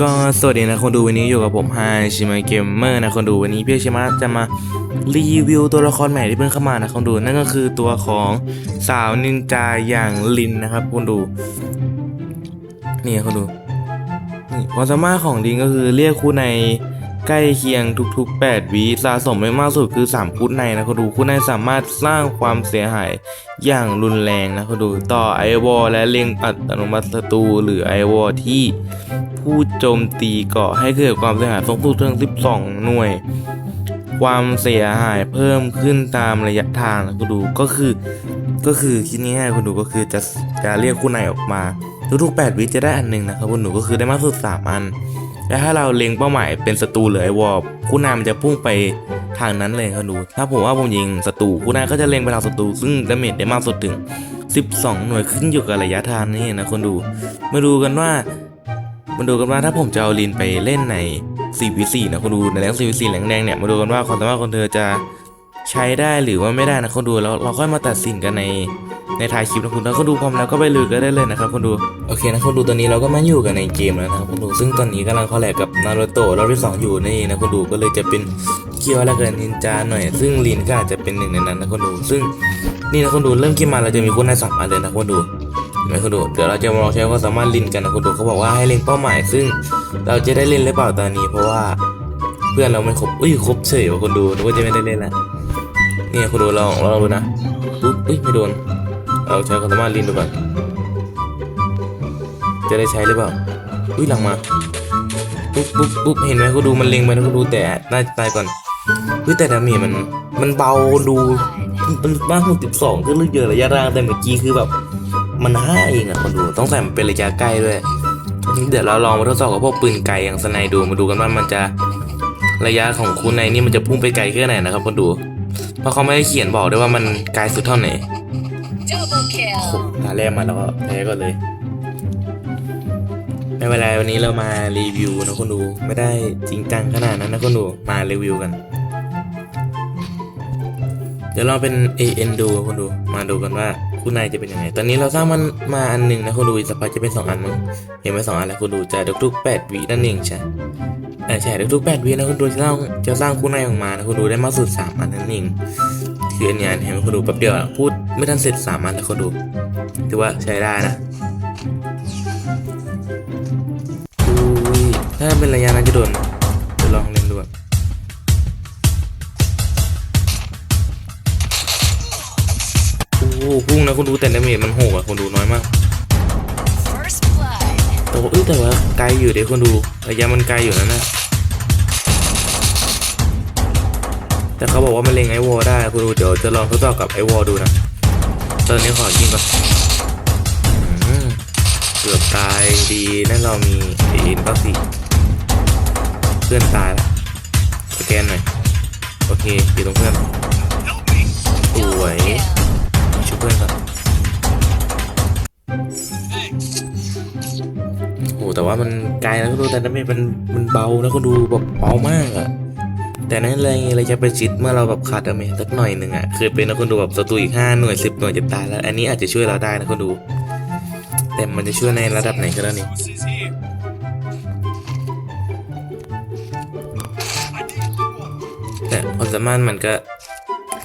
ก็สวัสดีนะคนดูวันนี้อยู่กับผมไฮชิมาเกมเมอร์นะคนดูวันนี้พี่ชิมาจะมารีวิวตัวละครใหม่ที่เพิ่งเข้ามานะคนดูนั่นก็คือตัวของสาวนินจาอย่างลินนะครับคนดู นี่คนดูนี่ความสามารถของลินก็คือเรียกคู่ใน ใกล้เคียงทุกๆ 8วิสะสมไม่มากสุดคือ 3 คู่ในนะคนดูคู่ในสามารถสร้างความเสียหายอย่างรุนแรงนะคนดูต่อไอวอลและเล็งอัตโนมัติศัตรูหรือไอวอลที่ผู้โจมตีเกาะให้เกิดความเสียหายสูงสุดถึง 12 หน่วย ความเสียหายเพิ่มขึ้นตามระยะทางนะคุณดูก็คือก็คือคิดง่ายๆคุณดูก็คือจะจะเรียกคู่ในออกมา ทุกๆ 8วิจะได้อันหนึ่งนะครับคุณหนูก็คือได้มากสุด 3 อัน และถ้าเราเล็งเป้าหมายเป็นศัตรูหรือไอวอลคู่นามันจะพุ่งไปทางนั้นเลยครับดู ถ้าผมว่าผมยิงศัตรูคู่นาก็จะเล็งไปทางศัตรูซึ่งดาเมจได้มากสุดถึง 12 หน่วยขึ้นอยู่กับระยะทางนี่นะคนดู มาดูกันว่ามาดูกันว่าถ้าผมจะเอาลินไปเล่นใน 4v4 นะคนดูในแรง 4v4 แรงแดงเนี่ยมาดูกันว่าความสามารถของเธอจะ ใช้ได้หรือว่าไม่ได้นะคนดูแล้วเราค่อยมาตัดสินกันในในท้ายคลิปนะคุณถ้าคนดูพร้อมแล้วก็ไปลุยกันได้เลยนะครับคนดูโอเคนะคนดูตอนนี้เราก็มาอยู่กันในเกมแล้วนะครับคนดูซึ่งตอนนี้กำลังคอลแลบกับนารูโตะรอบที่สองอยู่นี่นะคนดูก็เลยจะเป็นเคียวและกันนินจาหน่อย ซึ่งลินก็อาจจะเป็นหนึ่งในนั้นนะคนดูซึ่งนี่นะคนดูเริ่มเกมมาเราจะมีคนในสามอันเลยนะคนดูไม่คุณดูเดี๋ยวเราจะมาลองใช้ความสามารถลินกันนะคุณดูเขาบอกว่าให้เล็งเป้าหมาย ซึ่งเราจะได้เล่นหรือเปล่าตอนนี้ เพราะว่าเพื่อนเราไม่ครบอุ้ยครบเฉยว่ะคุณดูนึกว่าจะไม่ได้เล่นละ เนี่ยคุณดูลองลองดูนะปุ๊บอุ้ยไม่โดน เราใช้ความสามารถลินดูก่อนจะได้ใช้หรือเปล่าอุ้ยหลังมาปุ๊บปุ๊บปุ๊บเห็นไหมคุณดูมันเล็งไปนะคุณดูแต่น่าจะตายก่อนอุ้ยแต่ดาเมจมันมันเบาดูมันบ้างหกสิบสองก็เลื่อยอะระยะทางแต่เมื่อกี้คือแบบมันห้าเองอะคนดูต้องใส่มันเป็นระยะใกล้ด้วยเดี๋ยวเราลองมาทดสอบกับพวกปืนไกลอย่างสไนดูมาดูกันว่ามันจะระยะของคุณในนี่มันจะพุ่งไปไกลแค่ไหนนะครับคนดู เพราะเขาไม่ได้เขียนบอกด้วยว่ามันไกลสุดเท่าไหร่ Double kill. ตาแรกมาแล้วก็แพ้ก่อนเลย ไม่เป็นไรวันนี้เรามารีวิวนะคนดู ไม่ได้จริงจังขนาดนั้นนะคนดู มารีวิวกัน เดี๋ยวเราเป็น AN ดูคนดู มาดูกันว่าคู่ในจะเป็นยังไง ตอนนี้เราสร้างมันมาอันหนึ่งนะคนดูอีกสักพักจะเป็นสองอันมั้งเห็นไหมสองอันแล้วคนดูจะทุกๆ8วินั่นเองใช่เออ ใช่ทุกๆ8วินะคนดูจะสร้างจะสร้างคู่ในออกมานะคนดูได้มากสุดสามอันนั่นเองคืออันเนี้ยเห็นไหมคนดูแป๊บเดียวอะพูดไม่ทันเสร็จสามอันแล้วคนดูถือว่าใช้ได้นะอุ้ยถ้าเป็นระยะนั้นจะโดนจะลองเล่นดูก่อนโอ้โหพุ่งนะคุณดูแต่ดาเมจมันโหดอะคุณดูน้อยมาก First blood. แต่ว่าเอ้ยแต่ว่าไกลอยู่เดี๋ยวคุณดูระยะมันไกลอยู่นะนะ แต่เขาบอกว่ามันเล็งไอวอลได้คุณดูเดี๋ยวจะลองทดสอบกับไอวอลดูนะตอนนี้ขอกินก่อนเกือบตายดีนั่นเรามีเอ็นก็สิเพื่อนตายแล้วสแกนหน่อยโอเคอยู่ตรงเพื่อนสวยช่วยเพื่อนก่อนโอ้แต่ว่ามันไกลแล้วก็ดูแต่ดาเมจมันมันเบาแล้วก็ดูแบบเบามากอะ แต่นั่นเลยระยะปชิดเมื่อเราแบบขาดดาเมจสักหน่อยหนึ่งอะเคยเป็นนะคนดูแบบศัตรูอีกห้าหน่วยสิบหน่วยจะตายแล้ว อันนี้อาจจะช่วยเราได้นะคนดู แต่มันจะช่วยในระดับไหนก็ได้นี่แต่ความสามารถมันก็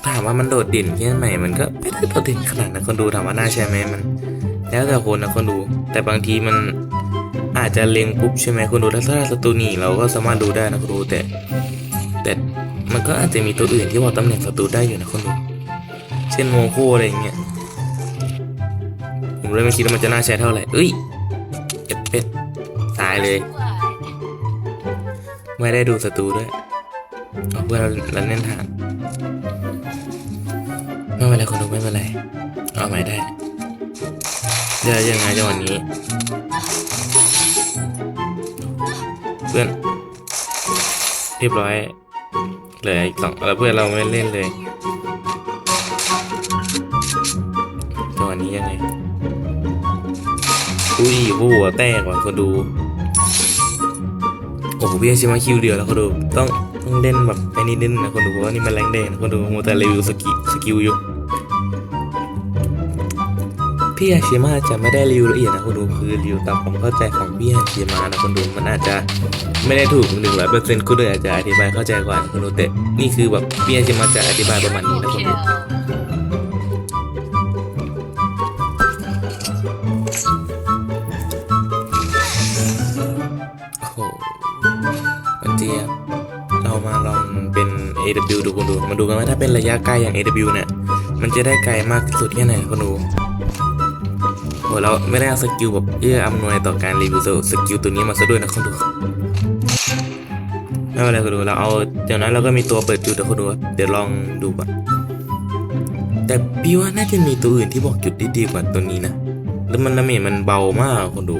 ถามว่ามันโดดเด่นแค่ไหนมันก็ไม่ได้โดดเด่นขนาดนั้นคนดูถามว่าน่าใช่ไหมมัน แล้วแต่คนนะคนดู แต่บางทีมันอาจจะเล็งปุ๊บใช่ไหมคนดูถ้าถ้าศัตรูหนีเราก็สามารถดูได้นะคนดูแต่ แต่มันก็อาจจะมีตัวอื่นที่บอกตำแหน่งศัตรูได้อยู่นะคนดูเช่นโมโคอะไรอย่างเงี้ยผมเลยไม่คิดว่ามันจะน่าใช้เท่าไหร่เอ้ยเป็ดเป็ดตายเลย ไม่ได้ดูศัตรูด้วยเอาเพื่อนเราเราเล่นฐานไม่เป็นไรคนดูไม่เป็นไร เอาใหม่ได้เจอยังไงจังหวะนี้ เพื่อนเรียบร้อย เหลืออีกสองแล้วเพื่อนเราไม่เล่นเลยจัวนี้ยังไงอุ้ยหัวแตกว่ะคนดู โอ้โหพี่ชิมาคิวเดียวแล้วคนดูต้องต้องเล่นแบบไอ้นี่นิดนึงนะคนดูเพราะว่านี่มันแรงแดงนะคนดูโมแต่รีวิวสกิสกิลอยู่พี่อาชิมาจะไม่ได้รีวิวละเอียดนะคนดูคือรีวิวตามความเข้าใจของพี่อาชิมานะคนดูมันอาจจะ ไม่ได้ถูกหนึ่งร้อยเปอร์เซ็นต์คนอื่นอาจจะอธิบายเข้าใจกว่านะคนดูแต่นี่คือแบบพี่อาชิมาจะอธิบายประมาณนี้นะคนดูโอ้โหปันเจียบเรามาลองเป็น AW ดูคนดู มาดูกันว่าถ้าเป็นระยะไกลอย่าง AW เนี่ย มันจะได้ไกลมากที่สุดแค่ไหนคนดูโอ้เราไม่ได้เอาสกิลแบบเอื้ออำนวยต่อการรีวิวสกิลตัวนี้มาซะด้วยนะคนดู ไม่เป็นไรคนดูเราเอาเดี๋ยวนั้นเราก็มีตัวเปิดจุดนะคนดูเดี๋ยวลองดูก่อนแต่พี่ว่าน่าจะมีตัวอื่นที่บอกจุดได้ดีกว่าตัวนี้นะแล้วมันดาเมจมันเบามากคนดู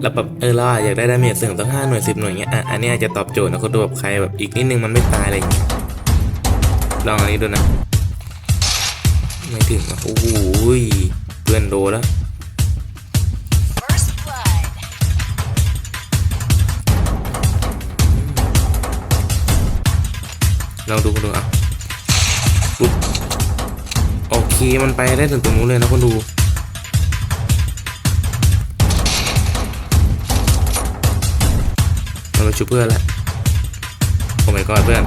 แล้วแบบเออเราอยากได้ดาเมจเสริมตั้งห้าหน่วยสิบหน่วยเงี้ยอะอันนี้อาจจะตอบโจทย์นะคนดูแบบใครแบบอีกนิดนึงมันไม่ตายอะไรอย่างเงี้ยลองอันนี้ดูนะ ไม่ถึงอะโอ้โหเพื่อนโดนแล้ว ลองดูคนดูอะปุ๊บโอเคมันไปได้ถึงตรงนู้นเลยนะคนดูมันมาชุบเพื่อนแล้วโอ้ my god เพื่อน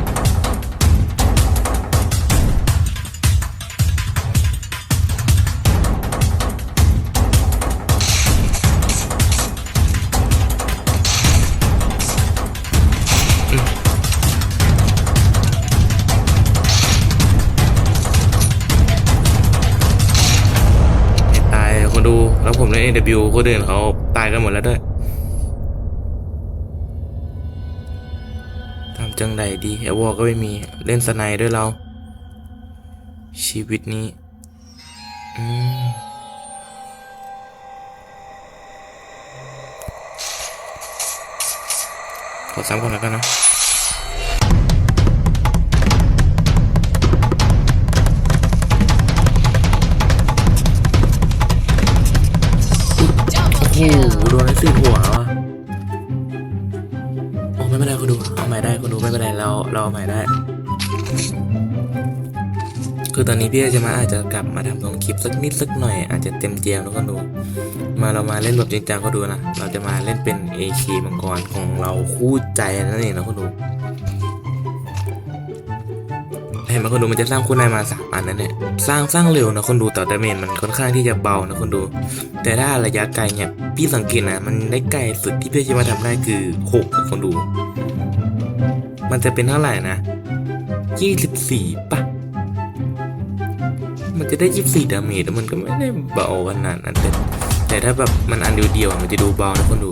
AW คนอื่นเขาตายกันหมดแล้วด้วยทำจังไดดีแอวอก็ไม่มีเล่นสไนด์ด้วยเรา ชีวิตนี้อืมขอซ้ำก่อนแล้วกันนะ โอ้โหโดนไอ้สีหัวว่ะโอ้ไม่เป็นไรคุณดูเอาใหม่ได้คุณดูไม่เป็นไรเราเราเอาใหม่ได้ คือตอนนี้พี่จะมาอาจจะกลับมาทำลงคลิปสักนิดสักหน่อย อาจจะเต็มเจียมแล้วก็ดู มาเรามาเล่นแบบจริงจังก็ดูนะเราจะมาเล่นเป็น AK มังกรของเราคู่ใจนั่นเองนะคุณดู เห็นไหมคนดูมันจะสร้างคู่นายมาสามอันนั่นแหละสร้างสร้างเร็วนะคนดูแต่ดาเมจมันค่อนข้างที่จะเบานะคนดู แต่ถ้าระยะไกลเนี่ยพี่สังเกตนะมันได้ไกลสุดที่พี่จะมาทำได้คือหกคนดู มันจะเป็นเท่าไหร่นะยี่สิบสี่ปะมันจะได้ยี่สิบสี่ดาเมจแล้วมันก็ไม่ได้เบาขนาดนั้นแต่แต่ถ้าแบบมันอันเดียวๆอะมันจะดูเบานะคนดู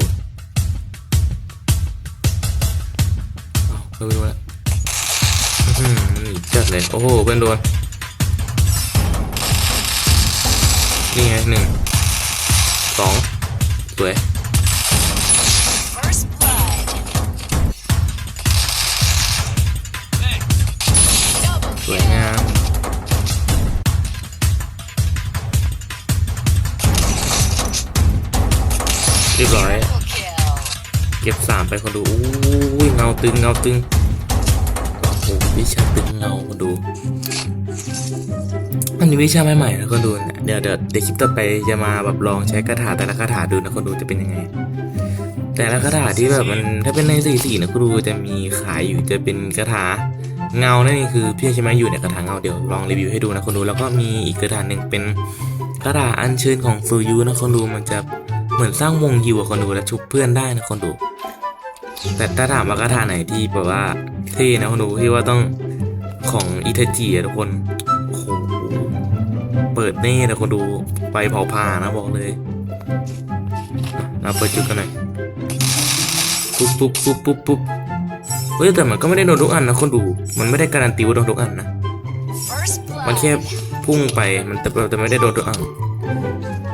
เอาไม่รู้ละ เลย โอ้โหเพื่อนโดนนี่ไงหนึ่งสองสวยสวยงามเรียบร้อยเก็บสามไปคนดูอุ้ยเงาตึงเงาตึง วิชาตึงเงาดูอันนี้วิชาใหม่ๆนะคนดูเนี่ยเดี๋ยวเดี๋ยวเดี๋ยวคลิปต่อไปจะมาแบบลองใช้คาถาแต่ละคาถาดูนะคนดูจะเป็นยังไง แต่ละคาถาที่แบบมันถ้าเป็นในสี่สี่นะคุณดูจะมีขายอยู่จะเป็นคาถาเงานั่นเองคือพี่ใช่ไหมอยู่ในคาถาเงาเดี๋ยวลองรีวิวให้ดูนะคนดูแล้วก็มีอีกคาถาหนึ่งเป็นคาถาอัญเชิญของฟูยูนะคนดูมันจะเหมือนสร้างวงยิวกับคนดูและชุบเพื่อนได้นะคนดู แต่ถ้าถามว่าคาถาไหนที่แบบว่าเท่นะคนดูที่ว่าต้องของอิทาจิอะทุกคนโอ้โหเปิดเน่นะคนดูไปเผาผ่านะบอกเลยอะเราเปิดจุดกันหน่อยปุ๊บปุ๊บปุ๊บปุ๊บปุ๊บเฮ้ยแต่มันก็ไม่ได้โดนทุกอันนะคนดูมันไม่ได้การันตีว่าโดนทุกอันนะมันแค่พุ่งไปมันแต่แต่ไม่ได้โดนทุกอัน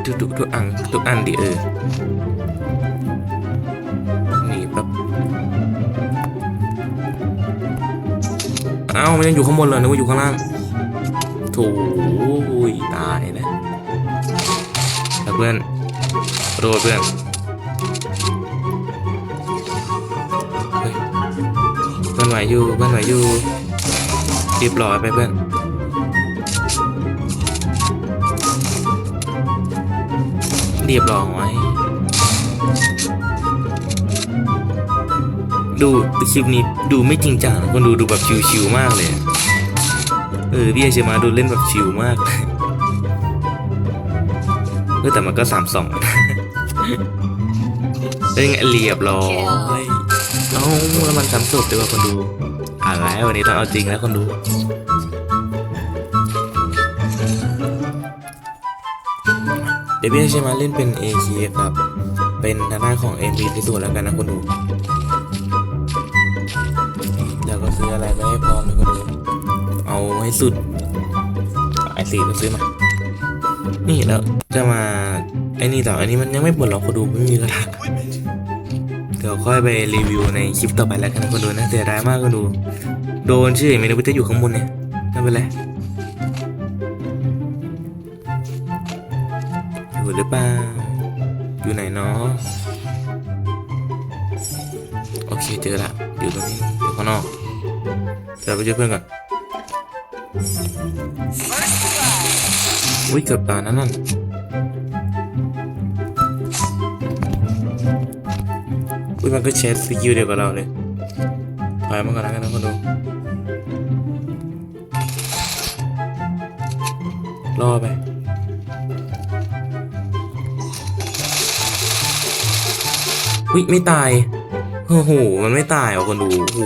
ทุกทุกทุกอันทุกอันดิเออ เอ้ามันยังอยู่ข้างบนเลยนึกว่าอยู่ข้างล่างถูยตายนะเพื่อนโดนเพื่อนเพื่อนไหวอยู่เพื่อนไหวอยู่เรียบร้อยไปเพื่อนเรียบร้อย ดูคลิปนี้ดูไม่จริงจังนะคนดูดูแบบชิวๆมากเลยเออพี่ไอเชมาดูเล่นแบบชิวมากเออแต่มันก็สามสองเป็นไงเรียบร้อยเอ้าแล้วมันซ้ำศพด้วยว่าคนดูอะไรวันนี้ต้องเอาจริงแล้วคนดูเดี๋ยวพี่จะมาเล่นเป็น AK ครับ เป็นทางด้านของ MP ที่สุดแล้วกันนะคนดู เอาให้สุดไอซีก็ซื้อมา นี่แล้วจะมาไอ้นี่ต่ออันนี้มันยังไม่หมดหรอกคนดูไม่มีกระดาษเดี๋ยวค่อยไปรีวิวในคลิปต่อไปแล้วกันนะคนดูนะเสียดายมากคนดู โดนชื่อเมนูพิจะอยู่ข้างบนเนี่ยไม่เป็นไรอยู่หรือเปล่าอยู่ไหนเนาะโอเคเจอละอยู่ตรงนี้อยู่ข้างนอกเดี๋ยวไปเจอเพื่อนก่อน อุ้ยเกือบตายนั่นนั่นอุ้ยมันก็แชทสกิลเดียวกับเราเลยถอยมาก่อนแล้วกันนะคนดูรอไปอุ้ยไม่ตายโอ้โหมันไม่ตายอะคนดูโอ้โห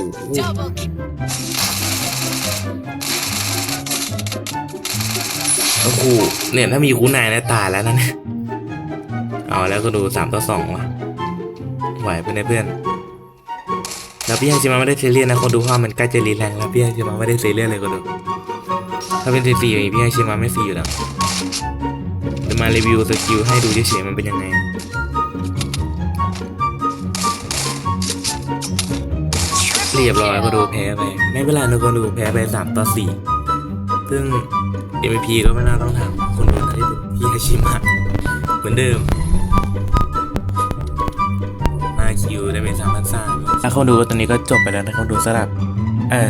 โอ้โหเนี่ยถ้ามีคูนายนะตายแล้วนะเนี่ยเอาแล้วก็ดูสามต่อสองว่ะไหวไปเนี่ยเพื่อนแล้วพี่ยังจะมาไม่ได้เซเรียสนะคนดูว่ามันใกล้จะรีแรงแล้วพี่ยังจะมาไม่ได้เซเรียสเลยคนดูถ้าเป็นซีซีพี่ยังจะมาไม่ซีอยู่แล้วจะมารีวิวสกิลให้ดูเฉยๆมันเป็นยังไงเรียบร้อยก็ดูแพ้ไปไม่เป็นไรนะคนดูแพ้ไปสามต่อสี่ซึ่ง MVP ก็ไม่น่าต้องถามคนดูนที่เป็นพี่ฮาชิมะเหมือนเดิมมาคิวได้เป็นสามพันสามถ้าคนดูตอนนี้ก็จบไปแล้วนะคนดูสำหรับเออ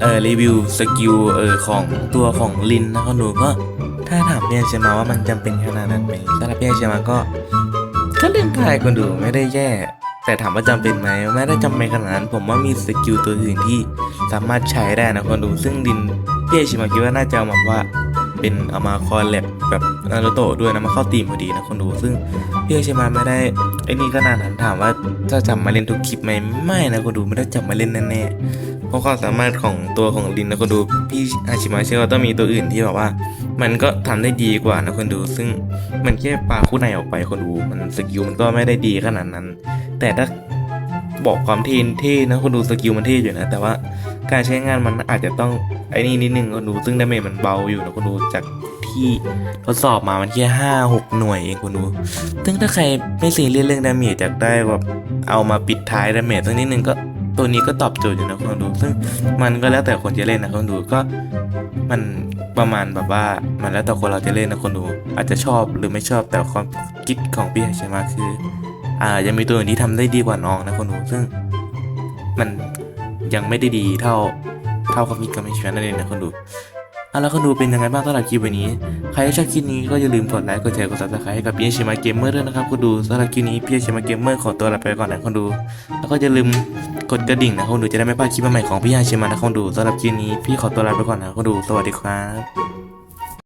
เออรีวิวสกิลเออของตัวของลินนะคนดูก็ถ้าถามพี่ฮาชิมะว่ามันจำเป็นขนาดนั้นไหมสำหรับพี่ฮาชิมะก็ก็เล่นได้คนดูไม่ได้แย่ แต่ถามว่าจำเป็นไหมไม่ได้จำเป็นขนาดนั้นผมว่ามีสกิลตัวอื่นที่สามารถใช้ได้นะคนดูซึ่งดิน พี่เอชิมาคิดว่าน่าจะเอามาว่าเป็นเอามาคอลแลบแบบนารูโตะด้วยนะมาเข้าตีมพอดีนะคนดู ซึ่งพี่เอชิมาไม่ได้ไอ้นี่ขนานั้นถามว่าจะจับมาเล่นทุกคลิปไหมไม่นะคนดูไม่ได้จับมาเล่นแน่ๆเพราะความสามารถของตัวของลินนะคนดูพี่อาชิมาเชื่อว่าต้องมีตัวอื่นที่แบบว่า มันก็ทำได้ดีกว่านะคนดู ซึ่งมันแค่ปลาคู่ในออกไปคนดูมันสกิลมันก็ไม่ได้ดีขนาดนั้น แต่ถ้า บอกความเท่เท่นะคนดูสกิลมันเท่อยู่นะแต่ว่าการใช้งานมันอาจจะต้องไอ้นี่นิดนึงคนดูซึ่งดาเมจมันเบาอยู่นะคนดูจากที่ทดสอบมามันแค่ห้าหกหน่วยเองคนดู ซึ่งถ้าใครไม่ซีเรียสเรื่องดาเมจอยากได้แบบเอามาปิดท้ายดาเมจสักนิดนึงก็ตัวนี้ก็ตอบโจทย์อยู่นะคนดู ซึ่งมันก็แล้วแต่คนจะเล่นนะคนดูก็มันประมาณแบบว่ามันแล้วแต่คนเราจะเล่นนะคนดู อาจจะชอบหรือไม่ชอบแต่ความคิดของพี่ใช่ไหมคือ อ่ายังมีตัวอื่นที่ทำได้ดีกว่าน้องนะคนดูซึ่งมันยังไม่ได้ดีเท่าเท่าความคิดกับไม่ชวนนั่นเองนะคนดูเอาแล้วคนดูเป็นยังไงบ้างสำหรับคลิปวันนี้ ใครที่ชอบคลิปนี้ก็อย่าลืมกดไลค์กดแชร์กดซับสไครต์ให้กับพี่ชิมาเกมเมอร์ด้วยนะครับคนดูสำหรับคลิปนี้พี่ชิมาเกมเมอร์ขอตัวลาไปก่อนนะคนดู แล้วก็อย่าลืมกดกระดิ่งนะคนดูจะได้ไม่พลาดคลิปใหม่ของพี่ชิมานะคนดูสำหรับคลิปนี้พี่ขอตัวลาไปก่อนนะคนดูสวัสดีครับ